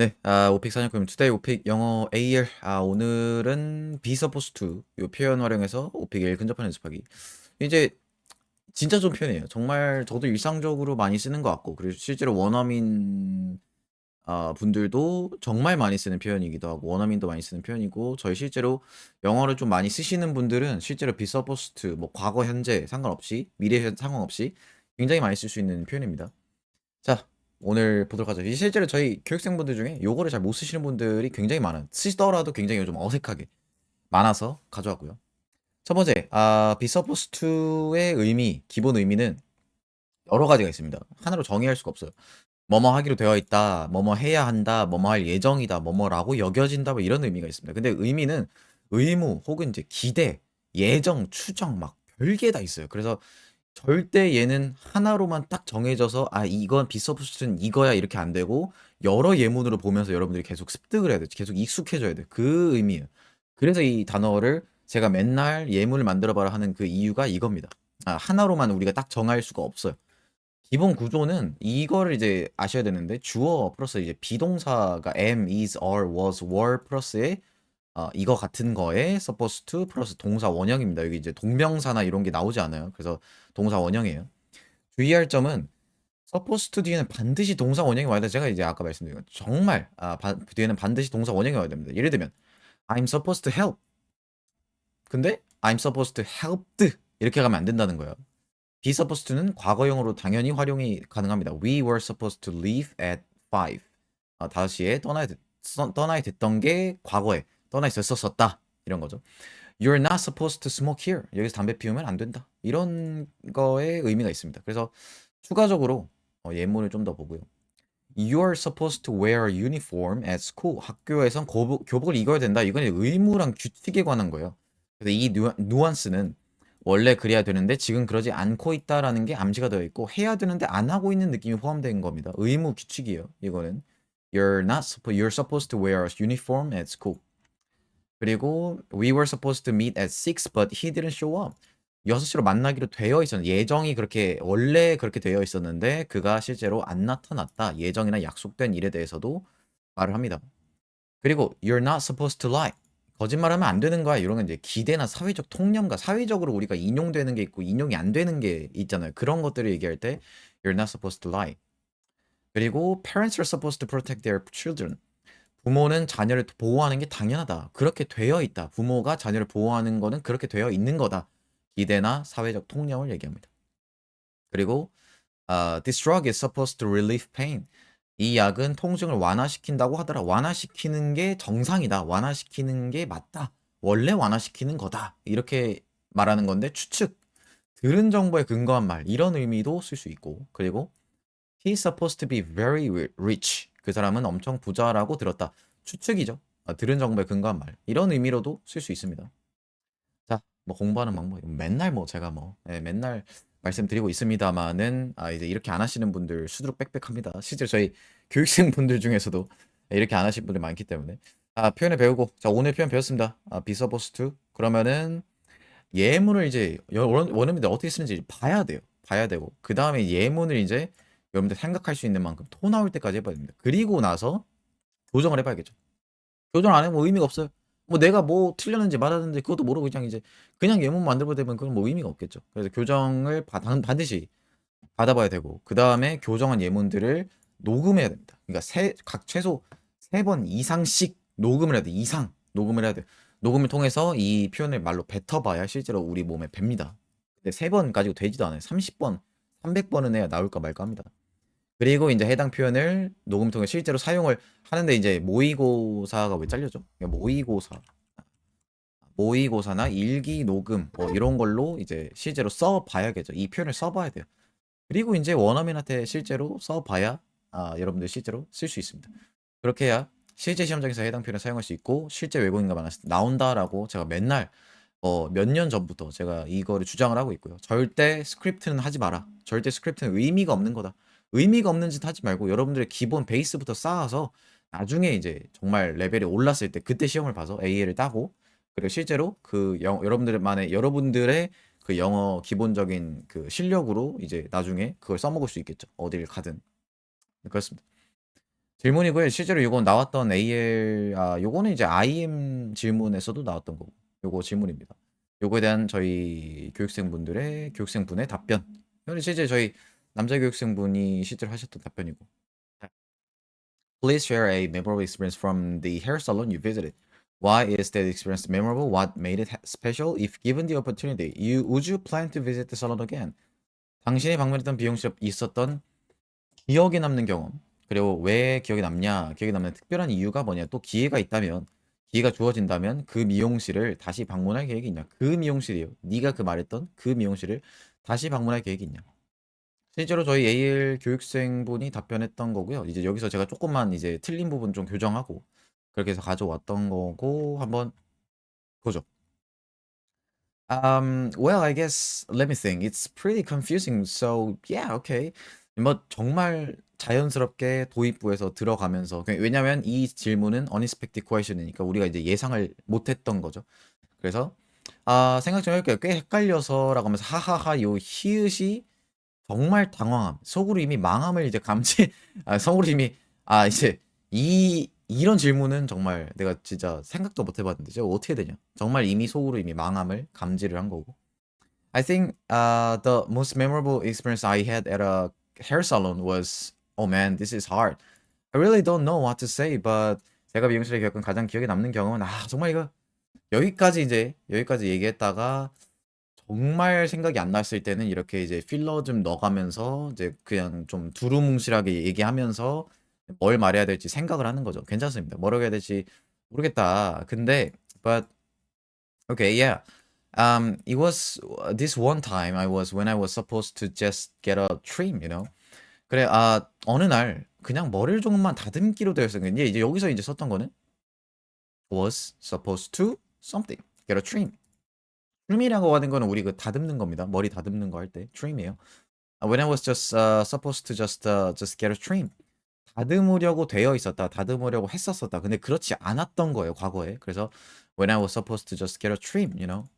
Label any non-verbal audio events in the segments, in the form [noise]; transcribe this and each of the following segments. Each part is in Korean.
네. 아 오픽 사냥꾼님 투데이 오픽 영어 AL 아 오늘은 be supposed to 요 표현 활용해서 오픽 AL 근접한 연습하기. 이제 진짜 좋은 표현이에요. 정말 저도 일상적으로 많이 쓰는 것 같고 그리고 실제로 원어민 아 분들도 정말 많이 쓰는 표현이기도 하고 원어민도 많이 쓰는 표현이고 저희 실제로 영어를 좀 많이 쓰시는 분들은 실제로 be supposed to 뭐 과거, 현재 상관없이 미래 현 상관없이 굉장히 많이 쓸 수 있는 표현입니다. 자 오늘 보도록 하죠. 이 실제로 저희 교육생분들 중에 요거를 잘 못 쓰시는 분들이 굉장히 많아요. 쓰시더라도 굉장히 좀 어색하게 많아서 가져왔고요. 첫 번째, 아, be supposed to의 의미, 기본 의미는 여러 가지가 있습니다. 하나로 정의할 수가 없어요. 뭐뭐 하기로 되어 있다, 뭐뭐 해야 한다, 뭐뭐 할 예정이다, 뭐뭐라고 여겨진다, 뭐 이런 의미가 있습니다. 근데 의미는 의무 혹은 이제 기대, 예정, 추정 막 별게 다 있어요. 그래서 절대 얘는 하나로만 딱 정해져서 아 이건 비서브스는 이거야 이렇게 안 되고 여러 예문으로 보면서 여러분들이 계속 습득을 해야 돼. 계속 익숙해져야 돼. 그 의미예요. 그래서 이 단어를 제가 맨날 예문을 만들어 봐라 하는 그 이유가 이겁니다. 아, 하나로만 우리가 딱 정할 수가 없어요. 기본 구조는 이거를 이제 아셔야 되는데 주어 플러스 이제 비동사가 am, is, are, was, were 플러스에 어, 이거 같은 거에 supposed to 플러스 동사 원형입니다. 여기 이제 동명사나 이런 게 나오지 않아요. 그래서 동사 원형이에요. 주의할 점은 supposed to 뒤에는 반드시 동사 원형이 와야 돼. 제가 이제 아까 말씀드린 거 정말 아, 바, 뒤에는 반드시 동사 원형이 와야 됩니다. 예를 들면 I'm supposed to help. 근데 I'm supposed to helped 이렇게 가면 안 된다는 거예요. be supposed to는 과거형으로 당연히 활용이 가능합니다. We were supposed to leave at 5. 아, 5시에 떠나야, 됐, 떠나야 됐던 게 과거에 떠나 있었었다. 이런 거죠. You're not supposed to smoke here. 여기서 담배 피우면 안 된다. 이런 거에 의미가 있습니다. 그래서 추가적으로 어, 예문을 좀 더 보고요. You're supposed to wear a uniform at school. 학교에선 교복, 교복을 입어야 된다. 이건 의무랑 규칙에 관한 거예요. 그래서 이 누, 누안스는 원래 그래야 되는데 지금 그러지 않고 있다라는 게 암시가 되어 있고 해야 되는데 안 하고 있는 느낌이 포함된 겁니다. 의무 규칙이에요. 이거는 You're not you're supposed to wear a uniform at school. 그리고 we were supposed to meet at 6 but he didn't show up. 6시로 만나기로 되어 있었는데 예정이 그렇게 원래 그렇게 되어 있었는데 그가 실제로 안 나타났다. 예정이나 약속된 일에 대해서도 말을 합니다. 그리고 you're not supposed to lie. 거짓말하면 안 되는 거야. 이런 건 이제 기대나 사회적 통념과 사회적으로 우리가 인용되는 게 있고 인용이 안 되는 게 있잖아요. 그런 것들을 얘기할 때 you're not supposed to lie. 그리고 parents are supposed to protect their children. 부모는 자녀를 보호하는 게 당연하다. 그렇게 되어 있다. 부모가 자녀를 보호하는 거는 그렇게 되어 있는 거다. 기대나 사회적 통념을 얘기합니다. 그리고 uh, this drug is supposed to relieve pain. 이 약은 통증을 완화시킨다고 하더라. 완화시키는 게 정상이다. 완화시키는 게 맞다. 원래 완화시키는 거다. 이렇게 말하는 건데 추측. 들은 정보에 근거한 말. 이런 의미도 쓸 수 있고. 그리고 he's supposed to be very rich. 그 사람은 엄청 부자라고 들었다. 추측이죠. 아, 들은 정보에 근거한 말. 이런 의미로도 쓸 수 있습니다. 자, 뭐 공부하는 방법. 맨날 뭐 제가 뭐 네, 맨날 말씀드리고 있습니다만은 아 이제 이렇게 안 하시는 분들 수두룩 빽빽합니다. 실제 저희 [laughs] 교육생 분들 중에서도 이렇게 안 하시는 분들 많기 때문에 아 표현을 배우고 자 오늘 표현 배웠습니다. 아 to 그러면은 예문을 이제 원어민들 어떻게 쓰는지 봐야 돼요. 봐야 되고 그 다음에 예문을 이제 여러분들 생각할 수 있는 만큼 토 나올 때까지 해봐야 됩니다. 그리고 나서 교정을 해봐야겠죠. 교정 안 해면 의미가 없어요. 뭐 내가 뭐 틀렸는지 맞았는지 그것도 모르고 그냥 이제 그냥 예문 만들어 되면 그건 뭐 의미가 없겠죠. 그래서 교정을 바, 반드시 받아봐야 되고 그 다음에 교정한 예문들을 녹음해야 됩니다. 그러니까 세, 각 최소 세 번 이상씩 녹음을 해야 돼. 이상 녹음을 해야 돼. 녹음을 통해서 이 표현을 말로 뱉어봐야 실제로 우리 몸에 뱉니다. 근데 세 번 가지고 되지도 않아요. 30번, 300번은 해야 나올까 말까 합니다. 그리고 이제 해당 표현을 녹음 통해 실제로 사용을 하는데 이제 모의고사가 왜 잘려져? 그러니까 모의고사, 모의고사나 일기 녹음 뭐 이런 걸로 이제 실제로 써봐야겠죠. 이 표현을 써봐야 돼요. 그리고 이제 원어민한테 실제로 써봐야 아, 여러분들 실제로 쓸 수 있습니다. 그렇게 해야 실제 시험장에서 해당 표현을 사용할 수 있고 실제 외국인과 만났을 때 나온다라고 제가 맨날 어, 몇 년 전부터 제가 이거를 주장을 하고 있고요. 절대 스크립트는 하지 마라. 절대 스크립트는 의미가 없는 거다. 의미가 없는 짓 하지 말고 여러분들의 기본 베이스부터 쌓아서 나중에 이제 정말 레벨이 올랐을 때 그때 시험을 봐서 AL을 따고 그리고 실제로 그 영, 여러분들만의 여러분들의 그 영어 기본적인 그 실력으로 이제 나중에 그걸 써먹을 수 있겠죠. 어딜 가든. 그렇습니다. 질문이고요. 실제로 요건 나왔던 AL 아 요거는 이제 IM 질문에서도 나왔던 거고. 요거 질문입니다. 요거에 대한 저희 교육생분들의 교육생분의 답변. 이거는 실제 저희 남자 교육생분이 실제로 하셨던 답변이고. Please share a memorable experience from the hair salon you visited. Why is that experience memorable? What made it special? If given the opportunity, you would you plan to visit the salon again? 당신이 방문했던 미용실에 있었던 기억에 남는 경험. 그리고 왜 기억에 남냐? 기억에 남는 특별한 이유가 뭐냐? 또 기회가 있다면, 기회가 주어진다면 그 미용실을 다시 방문할 계획이 있냐? 그 미용실이에요. 네가 그 말했던 그 미용실을 다시 방문할 계획이 있냐? 실제로 저희 AL 교육생분이 답변했던 거고요. 이제 여기서 제가 조금만 이제 틀린 부분 좀 교정하고 그렇게 해서 가져왔던 거고 한번 보죠. Um, well, I guess let me think. It's pretty confusing. So, yeah, okay. 뭐 정말 자연스럽게 도입부에서 들어가면서 그냥 왜냐면 이 질문은 unexpected question이니까 우리가 이제 예상을 못했던 거죠. 그래서 아 생각 좀 해볼게요. 꽤 헷갈려서라고 하면서 하하하 요 히읗이 정말 당황함, 속으로 이미 망함을 이제 감지, [laughs] 아, 속으로 이미 아 이제 이 이런 질문은 정말 내가 진짜 생각도 못 해봤는데 저 어떻게 되냐? 정말 이미 속으로 이미 망함을 감지를 한 거고. I think uh, the most memorable experience I had at a hair salon was, oh man, this is hard. I really don't know what to say, but 제가 미용실에 겪은 가장 기억에 남는 경험은 아 정말 이거 여기까지 이제 여기까지 얘기했다가 정말 생각이 안 났을 때는 이렇게 이제 필러 좀 넣어가면서 이제 그냥 좀 두루뭉실하게 얘기하면서 뭘 말해야 될지 생각을 하는 거죠. 괜찮습니다. 뭐라고 해야 될지 모르겠다. 근데 but okay, yeah. Um, it was this one time I was when I was supposed to just get a trim, you know. 그래, 아, 어느 날 그냥 머리를 조금만 다듬기로 이제 이제 여기서 이제 썼던 거는 was supposed to something, get a trim. Trim이라고 하는 거는 우리 그 다듬는 겁니다. 머리 다듬는 거 할 때 trim이에요. 아, When I was just uh, supposed to just uh, just get a trim. 다듬으려고 되어 있었다. 다듬으려고 했었었다. 근데 그렇지 않았던 거예요, 과거에. 그래서 when I was supposed to just get a trim, you know.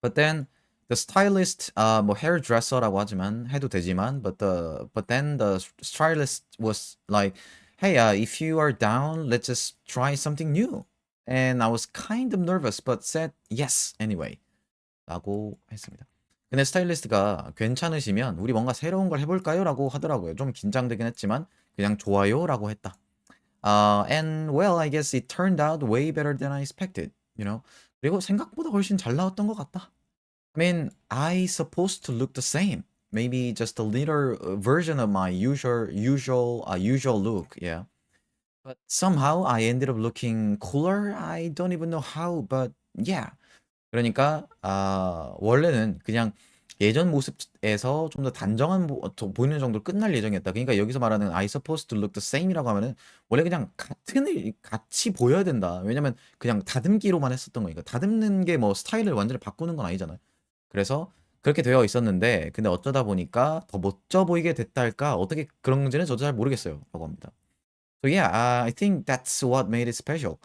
But then the stylist, uh, 뭐 hairdresser라고 하지만 해도 되지만, but the but then the stylist was like, hey, uh, if you are down, let's just try something new. And I was kind of nervous, but said yes anyway. 라고 했습니다. 근데 스타일리스트가 괜찮으시면 우리 뭔가 새로운 걸 해볼까요? 라고 하더라고요. 좀 긴장되긴 했지만 그냥 좋아요 라고 했다. Uh, and well, I guess it turned out way better than I expected, you know. 그리고 생각보다 훨씬 잘 나왔던 것 같다. I mean, I supposed to look the same. Maybe just a little uh, version of my usual usual uh, usual look, yeah. But somehow I ended up looking cooler. I don't even know how, but yeah. 그러니까 아 원래는 그냥 예전 모습에서 좀 더 단정한 보, 더 보이는 정도로 끝날 예정이었다. 그러니까 여기서 말하는 I supposed to look the same이라고 하면은 원래 그냥 같은 일, 같이 보여야 된다. 왜냐면 그냥 다듬기로만 했었던 거니까 다듬는 게 뭐 스타일을 완전히 바꾸는 건 아니잖아요. 그래서 그렇게 되어 있었는데 근데 어쩌다 보니까 더 멋져 보이게 됐다 할까 어떻게 그런 건지는 저도 잘 모르겠어요.라고 합니다. So yeah, uh, I think that's what made it special.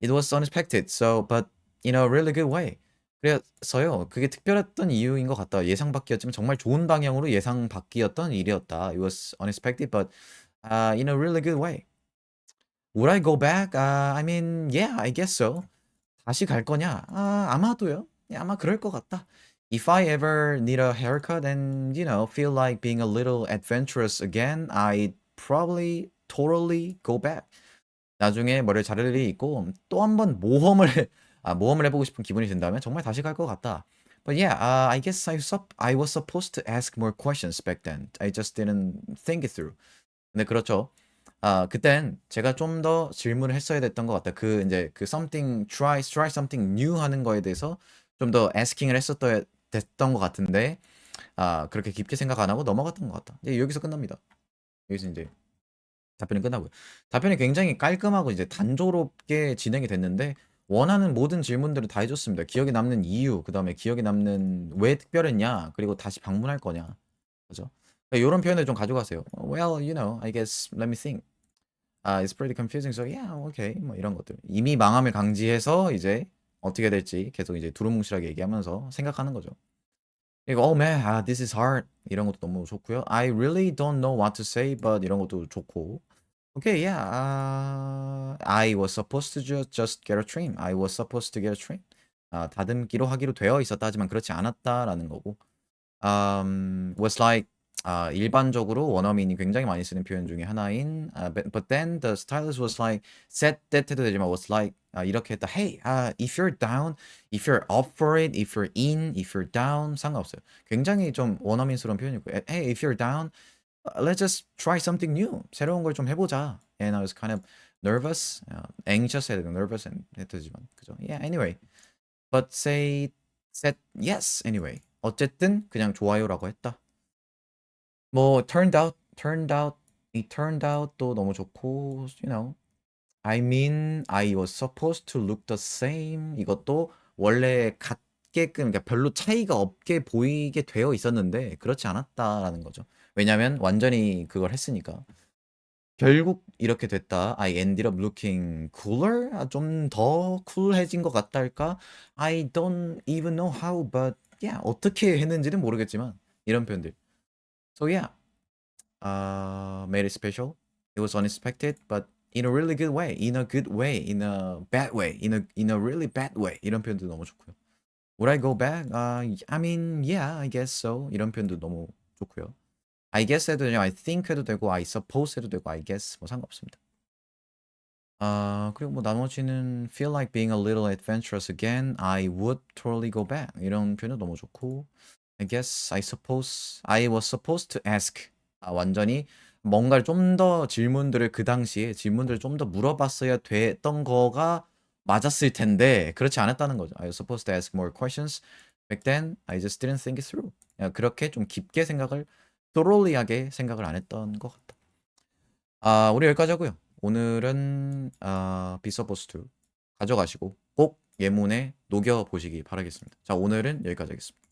It was unexpected, so but in a really good way. 그래서요, 그게 특별했던 이유인 것 같다. 예상 밖이었지만 정말 좋은 방향으로 예상 밖이었던 일이었다. It was unexpected, but uh, in a really good way. Would I go back? Uh, I mean, yeah, I guess so. 다시 갈 거냐? 아, 아마도요. 예, 아마 그럴 것 같다. If I ever need a haircut and, you know, feel like being a little adventurous again, I'd probably totally go back. 나중에 머리를 자를 일이 있고 또 한 번 모험을 아, 모험을 해보고 싶은 기분이 든다면 정말 다시 갈 것 같다. But yeah, uh, I guess I, sup- I was supposed to ask more questions back then. I just didn't think it through. 근데 그렇죠. 아, 그땐 제가 좀 더 질문을 했어야 됐던 것 같다. 그 이제 그 something try try something new 하는 거에 대해서 좀 더 asking을 했었던 됐던 것 같은데 아, 그렇게 깊게 생각 안 하고 넘어갔던 것 같다. 이제 여기서 끝납니다. 여기서 이제 답변이 끝나고요. 답변이 굉장히 깔끔하고 이제 단조롭게 진행이 됐는데 원하는 모든 질문들을 다 해줬습니다. 기억에 남는 이유, 그 다음에 기억에 남는 왜 특별했냐, 그리고 다시 방문할 거냐, 그죠? 이런 표현을 좀 가져가세요. Well, you know, I guess let me think. Uh, it's pretty confusing. So yeah, okay. 뭐 이런 것들. 이미 망함을 강지해서 이제 어떻게 될지 계속 이제 두루뭉실하게 얘기하면서 생각하는 거죠. 그리고 oh man, ah, this is hard. 이런 것도 너무 좋고요. I really don't know what to say, but 이런 것도 좋고. Okay, yeah. Uh, I was supposed to ju- just get a train. I was supposed to get a train. 아, 다듬기로 하기로 되어 있었다 하지만 그렇지 않았다라는 거고. Um, was like 아, 일반적으로 원어민이 굉장히 많이 쓰는 표현 중에 하나인 아, but, but then the stylist was like said that 해도 되지만 was like 아, 이렇게 했다. Hey, 아, if you're down, if you're up for it, if you're in, if you're down 상관없어요. 굉장히 좀 원어민스러운 표현이고. Hey, if you're down, uh, let's just try something new. 새로운 걸 좀 해보자. And I was kind of nervous, uh, anxious 해야 되나 nervous 되지만 그죠? Yeah, anyway. But say said yes anyway. 어쨌든 그냥 좋아요라고 했다. 뭐 turned out, turned out, 이 turned out도 너무 좋고, you know. I mean, I was supposed to look the same. 이것도 원래 같게끔 그러니까 별로 차이가 없게 보이게 되어 있었는데 그렇지 않았다라는 거죠. 왜냐면 완전히 그걸 했으니까. 결국 이렇게 됐다. I ended up looking cooler? 아, 좀더 쿨해진 것 같다 할까? I don't even know how, but yeah, 어떻게 했는지는 모르겠지만 이런 표현들. So yeah, uh, made it special. It was unexpected, but in a really good way, in a good way, in a bad way, in a in a really bad way. 이런 표현도 너무 좋고요. Would I go back? Uh, I mean, yeah, I guess so. 이런 표현도 너무 좋고요. I guess 해도 되고, I think 해도 되고, I suppose 해도 되고, I guess 뭐 상관없습니다. 아, 그리고 뭐 나머지는 feel like being a little adventurous again. I would totally go back. 이런 표현도 너무 좋고. I guess, I suppose, I was supposed to ask. 아, 완전히 뭔가를 좀 더 질문들을 그 당시에 질문들을 좀 더 물어봤어야 됐던 거가 맞았을 텐데 그렇지 않았다는 거죠. I was supposed to ask more questions. Back then, I just didn't think it through. 그렇게 좀 깊게 생각을 thoroughly하게 생각을 안 했던 것 같다. 아, 우리 여기까지 하고요. 오늘은 아, 비서버스2 가져가시고 꼭 예문에 녹여 보시기 바라겠습니다. 자, 오늘은 여기까지 하겠습니다.